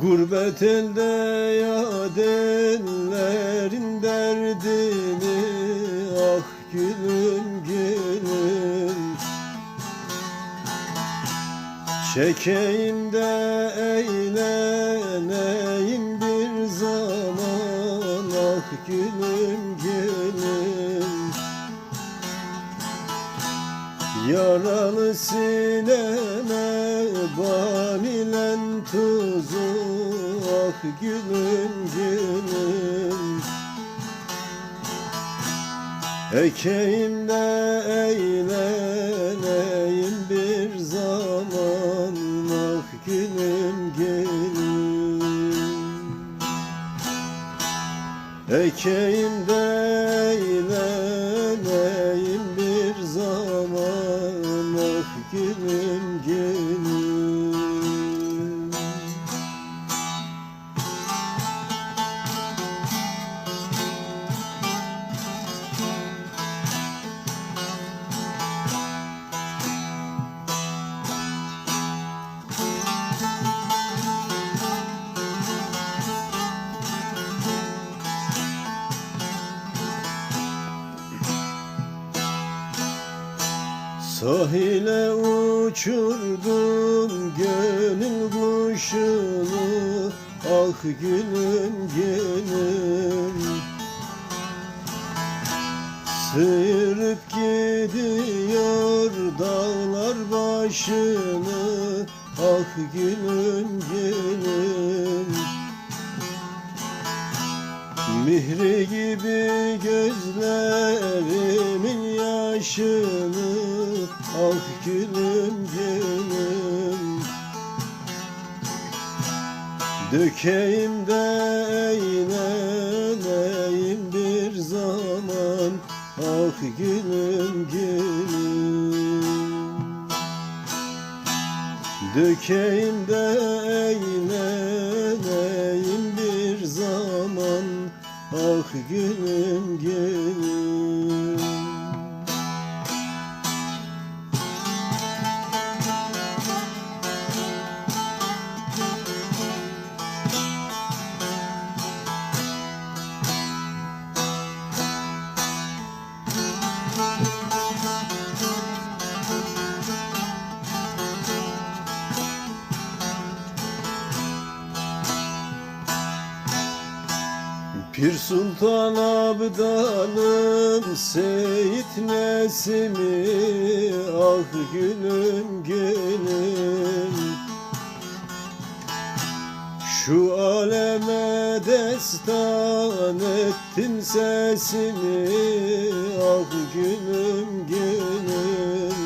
Gurbet elde yad ellerin derdini Ah gülüm gülüm. Çekeyim de eğleneyim bir zaman Ah gülüm gülüm. Yaralı sineme banilen tuzu Ah gülüm gülüm Ekeyim de eğleneyim bir zaman Ah gülüm gülüm Ekeyim Sahile uçurdum gönül kuşunu Ah gülüm gülüm. Sıyırıp gidiyor dağlar başını Ah gülüm gülüm. Mihri gibi gözlerimin yaşını Ah gülüm gülüm. Dökeyim de eğleneyim bir zaman. Ah gülüm gülüm. Dökeyim de eğleneyim bir zaman. Ah gülüm gülüm Pir Sultan Abdalım Seyit Nesimi Ah gülüm gülüm. Şu aleme destan ettin sesimi Ah gülüm gülüm.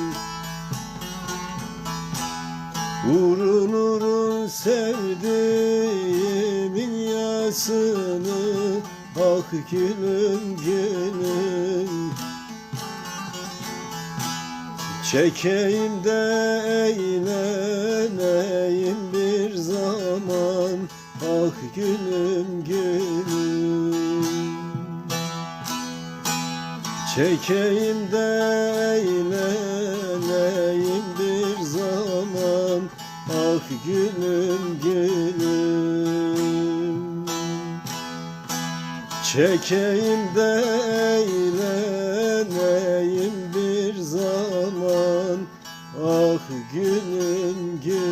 Urun urun sevdiğimin yasını gülüm gülüm Çekeyim de eğleneyim bir zaman. Ah gülüm gülüm Çekeyim de eğleneyim bir zaman. Ah gülüm Çekeyim de eğleneyim bir zaman. Ah gülüm gülüm